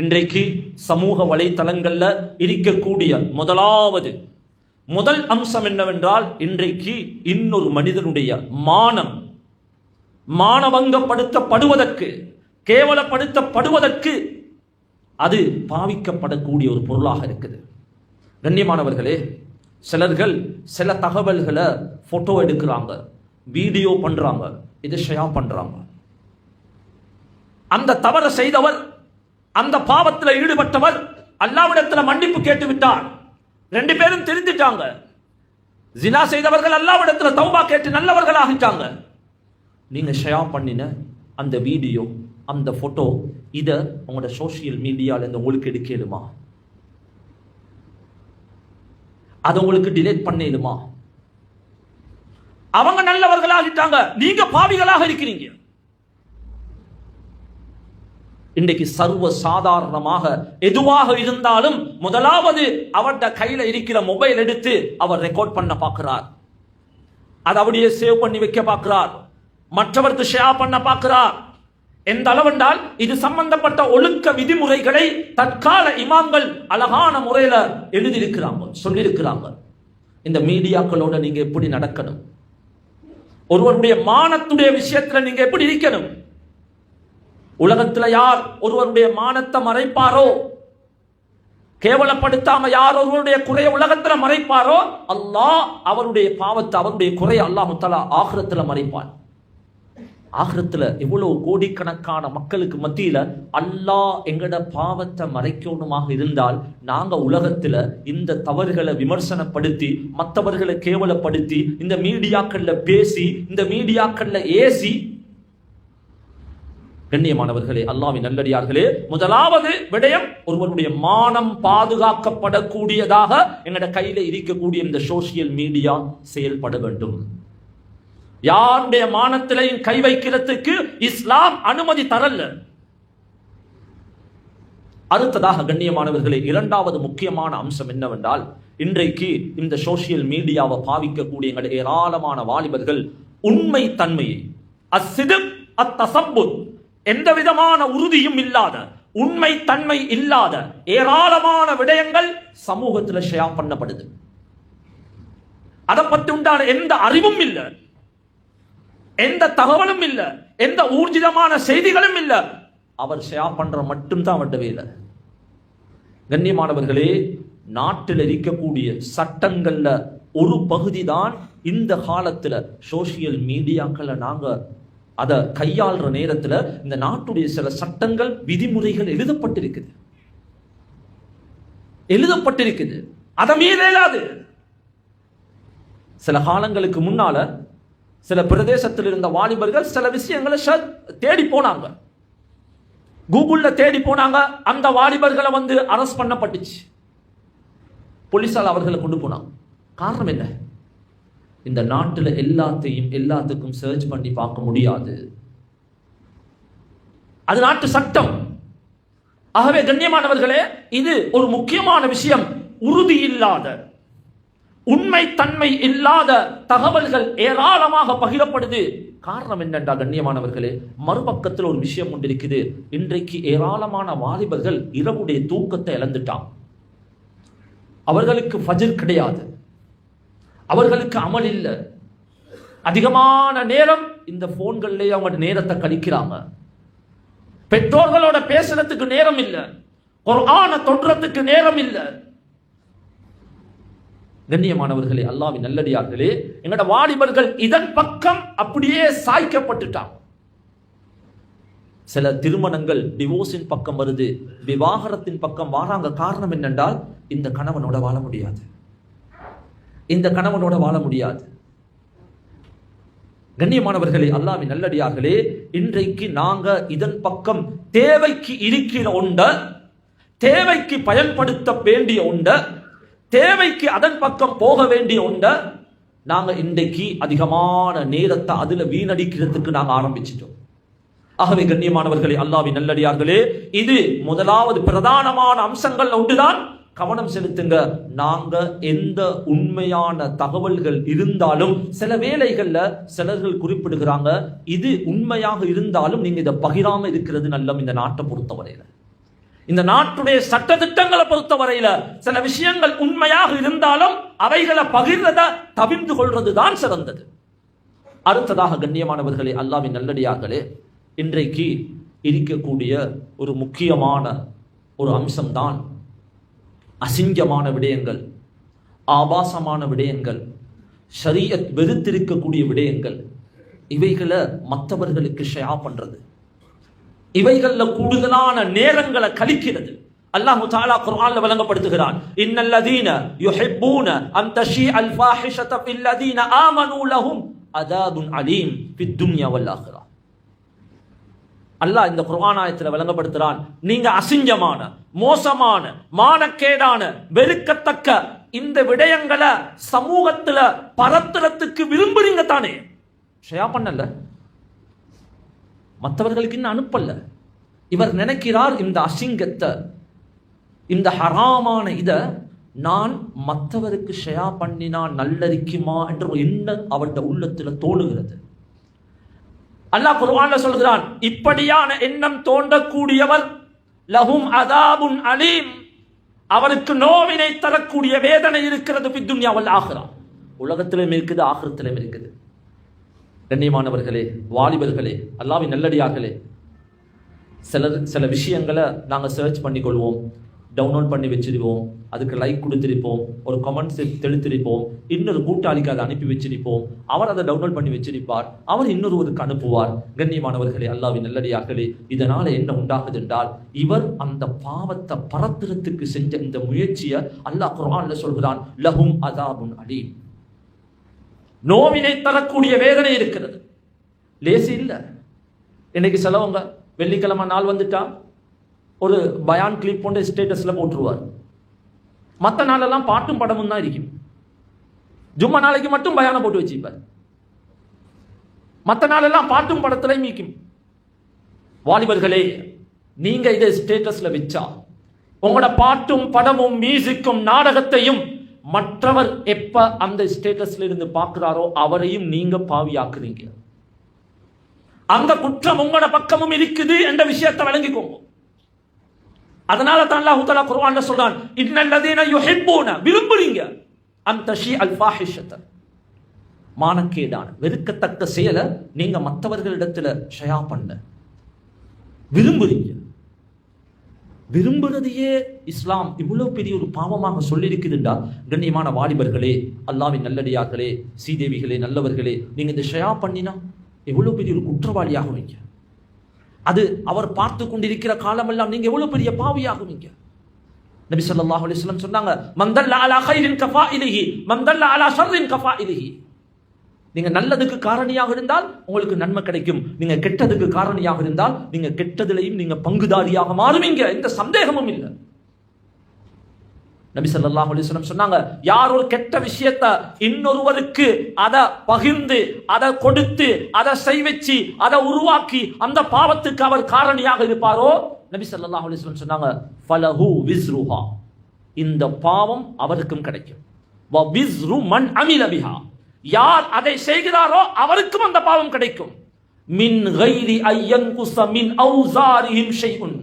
இன்றைக்கு சமூக வலைத்தளங்களில் இருக்கக்கூடிய முதலாவது முதல் அம்சம் என்னவென்றால் இன்றைக்கு இன்னொரு மனிதனுடைய மானம். மானவங்கப்படுத்தப்படுவதற்கு கேவலப்படுத்தப்படுவதற்கு அது பாவிக்கப்படக்கூடிய ஒரு பொருளாக இருக்குது. கண்ணியமானவர்களே சிலர்கள் சில தகவல்களை போட்டோ எடுக்கிறாங்க வீடியோ பண்றாங்க இதை ஷேர் பண்றாங்க. அந்த தவறை செய்தவர் அந்த பாவத்தில் ஈடுபட்டவர் அல்லாவிடத்தில் மன்னிப்பு கேட்டு விட்டார் ரெண்டு பேரும் தெரிஞ்சிட்டாங்க. ஜினா செய்தவர்கள் அல்லாவிடத்தில் தௌபா கேட்டு நல்லவர்கள் ஆகிட்டாங்க நீங்க ஷேர் பண்ணின அந்த வீடியோ அந்த போட்டோ இதை உங்களோட சோசியல் மீடியாவில் இந்த உங்களுக்கு எடுக்கலுமா? அதை உங்களுக்கு டிலேட் பண்ணிடுமா அவங்க நல்லவர்களாகிட்டாங்க. நீங்க பாவிகளாக இருக்கிறீங்க. இன்றைக்கு சர்வ சாதாரணமாக எதுவாக இருந்தாலும் முதலாவது அவர்ட கையில இருக்கிற மொபைல் எடுத்து அவர் ரெக்கார்ட் பண்ண பார்க்கிறார். அதை அப்படியே சேவ் பண்ணி வைக்க பார்க்கிறார். மற்றவருக்கு ஷேர் பண்ண பார்க்கிறார். எந்த அளவென்றால் இது சம்பந்தப்பட்ட ஒழுக்க விதிமுறைகளை தற்கால இமாம்கள் அழகான முறையில எழுதியிருக்கிறாங்க சொல்லியிருக்கிறாங்க. இந்த மீடியாக்களோட நீங்க எப்படி நடக்கணும்? ஒருவருடைய மானத்துடைய விஷயத்துல நீங்க எப்படி இருக்கணும்? உலகத்தில் யார் ஒருவருடைய மானத்தை மறைப்பாரோ? கேவலப்படுத்தாம யார் ஒருவருடைய குறைய உலகத்தில் மறைப்பாரோ? அல்லாஹ் அவருடைய பாவத்தை அவருடைய குறைய அல்லாஹு தலா மறைப்பார் மறைப்பான். ஆகிரத்துல எவ்வளவு கோடிக்கணக்கான மக்களுக்கு மத்தியில் அல்லாஹ் எங்கட பாவத்தை மறைக்கணுமாக இருந்தால் நாங்கள் உலகத்தில் இந்த தவறுகளை விமர்சனப்படுத்தி மற்றவர்களை கேவலப்படுத்தி இந்த மீடியாக்களில் பேசி இந்த மீடியாக்களில் ஏசி கண்ணியமானவர்களே அல்லாவின் நல்லடியார்களே முதலாவது விடயம் ஒருவருடைய மானம் பாதுகாக்கப்படக்கூடியதாக எங்கட கையில இருக்கக்கூடிய இந்த சோசியல் மீடியா செயல்பட வேண்டும். யாருடைய மானத்திலையும் கை வைக்கிறதுக்கு இஸ்லாம் அனுமதி தரல. அடுத்ததாக கண்ணியமானவர்களே இரண்டாவது முக்கியமான அம்சம் என்னவென்றால் இன்றைக்கு இந்த சோசியல் மீடியாவை பாவிக்கக்கூடிய எங்களுடைய ஏராளமான வாலிபர்கள் உண்மை தன்மையை அசிதும் அத்தசப்புத் எந்த விதமான உறுதியும் இல்லாத உண்மை தன்மை இல்லாத ஏராளமான விடயங்கள் சமூகத்தில் ஷேர் பண்ணப்படுது. அதை பற்றி உண்டான எந்த அறிவும் இல்லை. எந்த தகவலும் இல்லை. எந்த ஊர்ஜிதமான செய்திகளும் இல்லை. அவர் ஷேர் பண்ற மட்டும்தான் அவர்கிட்ட வேலை. கண்ணியமானவர்களே நாட்டில் இருக்கக்கூடிய சட்டங்கள்ல ஒரு பகுதி தான் இந்த காலத்துல சோசியல் மீடியாக்களை நாங்க அதை கையாளுற நேரத்துல இந்த நாட்டுடைய சில சட்டங்கள் விதிமுறைகள் எழுதப்பட்டிருக்குது. எழுதப்பட்டிருக்குது. அதை மீறலாது சில காலங்களுக்கு முன்னால சில பிரதேசத்தில் இருந்த வாலிபர்கள் சில விஷயங்களை தேடி போனாங்க. கூகுள்ல தேடி போனாங்க. அந்த வாலிபர்களை வந்து அரஸ்ட் பண்ணப்பட்டுச்சு. போலீஸால் அவர்களை கொண்டு போனாங்க. காரணம் என்ன? இந்த நாட்டில் எல்லாத்தையும் எல்லாத்துக்கும் சர்ச் பண்ணி பார்க்க முடியாது. அது நாட்டு சட்டம். ஆகவே கண்ணியமானவர்களே இது ஒரு முக்கியமான விஷயம். உறுதி இல்லாத உண்மை தன்மை இல்லாத தகவல்கள் ஏராளமாக பகிரப்படுது. காரணம் என்னென்றா கண்ணியமானவர்களே மறுபக்கத்தில் ஒரு விஷயம் ஒன்று இருக்குது. இன்றைக்கு ஏராளமான வாலிபர்கள் இரவுடைய தூக்கத்தை இழந்துட்டான். அவர்களுக்கு ஃபஜர் கிடையாது. அவர்களுக்கு அமல் இல்லை. அதிகமான நேரம் இந்த போன்கள்லேயே அவங்க நேரத்தை கழிக்கிறாங்க பெற்றோர்களோட பேசுறதுக்கு நேரம் இல்லை. குர்ஆன தொடுறதுக்கு நேரம் இல்லை. கண்ணியமானவர்களே அல்லாவின் நல்லடியார்களே எங்களோட வாலிபர்கள் இதன் பக்கம் அப்படியே சாய்க்கப்பட்டுட்டான் சில திருமணங்கள் டிவோர்ஸின் பக்கம் வருது விவாகரத்தின் பக்கம் வாராங்க. காரணம் என்னென்றால் இந்த கணவனோட வாழ முடியாது. இந்த கணவனோட வாழ முடியாது. கண்ணியமானவர்களே அல்லாவின் நல்லடியார்களே இன்றைக்கு நாங்க இதன் பக்கம் தேவைக்கு இருக்கிற உண்ட தேவைக்கு பயன்படுத்த வேண்டிய உண்ட தேவைக்கு அதன் பக்கம் போக வேண்டிய உண்ட நாங்க இன்றைக்கு அதிகமான நேரத்தை அதுல வீணடிக்கிறதுக்கு நாங்க ஆரம்பிச்சிட்டோம். ஆகவே கண்ணியமானவர்களே அல்லாவின் நல்லடியார்களே இது முதலாவது பிரதானமான அம்சங்கள் ஒன்றுதான். கவனம் செலுத்துங்க. நாங்க எந்த உண்மையான தகவல்கள் இருந்தாலும் சில வேலைகள்ல சிலர்கள் குறிப்பிடுகிறாங்க. இது உண்மையாக இருந்தாலும் நீங்க இதை பகிராம இருக்கிறது நல்லம் இந்த நாட்டை பொறுத்தவரையில. இந்த நாட்டுடைய சட்ட திட்டங்களை பொறுத்தவரையில சில விஷயங்கள் உண்மையாக இருந்தாலும் அவைகளை பகிர்றத தவிர்ந்து கொள்றதுதான் சிறந்தது. அடுத்ததாக கண்ணியமானவர்களே அல்லாவின் நல்லடியார்களே இன்றைக்கு இருக்கக்கூடிய ஒரு முக்கியமான ஒரு அம்சம்தான் அசிங்கமான விடயங்கள் ஆபாசமான விடயங்கள் ஷரியத் வெறுத்திருக்கக்கூடிய விடயங்கள் இவைகளை மற்றவர்களுக்கு ஷேர் பண்ணுறது இவைகளில் கூடுதலான நேரங்களை கழிக்கிறது. அல்லாஹு தாலா குர்ஆன்ல வழங்கப்படுத்துகிறான் இன்னல்லதீன யுஹிப்பூன அன் தஷீ அல் ஃபாஹிஷத ஃபில்லதீன ஆமனூ லஹும் அதாபுன் அலீம் ஃபித் துன்யா வல் அல்லாஹ் இந்த குர்ஆன் விளங்கப்படுத்துகிறான் நீங்க அசிங்கமான மோசமான மானக்கேடான வெறுக்கத்தக்க இந்த விடயங்களை சமூகத்துல பரத்துறத்துக்கு விரும்புறீங்க தானே? ஷயா பண்ணல. மற்றவர்களுக்கு இன்னும் அனுப்பல. இவர் நினைக்கிறார் இந்த அசிங்கத்தை இந்த ஹராமான இத நான் மற்றவருக்கு ஷயா பண்ணினா நல்லரிக்குமா என்ற ஒரு எண்ணம் அவருடைய உள்ளத்துல தோணுகிறது. அல்லாஹ் குர்ஆன்ல சொல்கிறான் இப்படியான எண்ணம் தோன்றக்கூடியவர் லஹும் அதாபுன் அலீம். அவருக்கு நோவினை தரக்கூடிய வேதனை இருக்கிறது பித்துன்யாவல் ஆகிறா உலகத்திலும் இருக்குது ஆகிரத்திலும் இருக்குது. கண்ணியமானவர்களே வாலிபர்களே அல்லாவின் நல்லடியார்களே சில சில விஷயங்களை நாங்கள் சர்ச் பண்ணிக்கொள்வோம். டவுன்லோட் பண்ணி வச்சிருப்போம். அதுக்கு லைக் கொடுத்திருப்போம். ஒரு கமெண்ட்ஸ் தெளித்திருப்போம். இன்னொரு கூட்டாளிக்கு அதை அனுப்பி வச்சிருப்போம். அவர் அதை டவுன்லோட் பண்ணி வச்சிருப்பார். அவர் இன்னொருவருக்கு அனுப்புவார். கண்ணியமானவர்களே அல்லாவின் நல்லடியார்களே இதனால என்ன உண்டாகுது என்றால் இவர் அந்த பாவத்தை பரத்துறதுக்கு செஞ்ச இந்த முயற்சியை அல்லாஹ் குரான்ல சொல்கிறான் லஹும் அதாபுன் அலி நோவினை தரக்கூடிய வேதனை இருக்கிறது. லேசி இல்லை. இன்னைக்கு சிலவங்க வெள்ளிக்கிழமை நாள் வந்துட்டா ஒரு பயான் கிளிப் போன்ற ஸ்டேட்டஸில் போட்டுருவார். மற்ற நாளெல்லாம் பாட்டும் படமும் தான் இருக்கும். ஜும்மா நாளைக்கு மட்டும் பயானை போட்டு வச்சுப்பார் மற்ற நாளெல்லாம் பாட்டும் படத்திலே மீக்கும் வாலிபர்களே நீங்க இதை ஸ்டேட்டஸ்ல வச்சா உங்களோட பாட்டும் படமும் மியூசிக்கும் நாடகத்தையும் மற்றவர் எப்ப அந்த ஸ்டேட்டஸ்ல இருந்து பார்க்கிறாரோ அவரையும் நீங்க பாவியாக்குறீங்க. அந்த குற்றம் உங்களோட பக்கமும் இருக்குது என்ற விஷயத்தை வழங்கிக்கோங்க அதனால தான் அல்லாஹ் தஆலா குர்ஆன்ல சொல்றான் இன்னல்லதீன யுஹிப்பூன விரும்புறீங்க. அந்த ஷி அல் ஃபாஹிஷத மானக்கேடான வெறுக்கத்தக்க செயலை நீங்க மற்றவர்களிடத்துல ஷயா பண்ண. விரும்புறீங்க. விரும்புறதையே இஸ்லாம் இவ்வளவு பெரிய ஒரு பாவமாக சொல்லியிருக்குதுண்டா? கண்ணியமான வாலிபர்களே அல்லாவின் நல்லடியார்களே சீதேவிகளே நல்லவர்களே நீங்க இந்த ஷயா பண்ணினா எவ்வளவு பெரிய ஒரு குற்றவாளியாகுவீங்க அது அவர் பார்த்து கொண்டிருக்கிற காலமெல்லாம் நீங்க எவ்வளவு பெரிய பாவியாகுவீங்க நபி ஸல்லல்லாஹு அலைஹி வஸல்லம் சொன்னாங்க மந்தல்ல அலா கைரின் இலிஹி மந்தல்ல அலா ஷர்ரின் கஃபாயிலிஹி. நீங்க நல்லதுக்கு காரணியாக இருந்தால் உங்களுக்கு நன்மை கிடைக்கும். நீங்க கெட்டதுக்கு காரணியாக இருந்தால் நீங்க கெட்டதிலையும் நீங்க பங்குதாரியாக மாறுவீங்க. எந்த சந்தேகமும் இல்லை. நபி ஸல்லல்லாஹு அலிஸ்லம் சொன்னாங்க யார் ஒரு கெட்ட விஷயத்தை இன்னொருவருக்கு அதை பகிர்ந்து அதை கொடுத்து அதை செய்வச்சு அதை உருவாக்கி அந்த பாவத்துக்கு அவர் காரணியாக இருப்பாரோ? நபி ஸல்லல்லாஹு அலிஸ்லம் சொன்னாங்க ஃபலஹு விஸ்ருஹா. இந்த பாவம் அவருக்கும் கிடைக்கும். வ விஸ்ரு மண் அமில யார் அதை செய்கிறாரோ அவருக்கும் அந்த பாவம் கிடைக்கும். மின் கைரி ஐயன்குச மின் ஔசாரிஹிம் ஷைஉன்.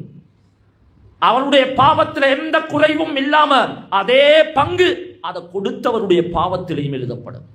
அவனுடைய பாவத்தில் எந்த குறைவும் இல்லாம அதே பங்கு அதை கொடுத்தவருடைய பாவத்திலையும் எழுதப்படும்.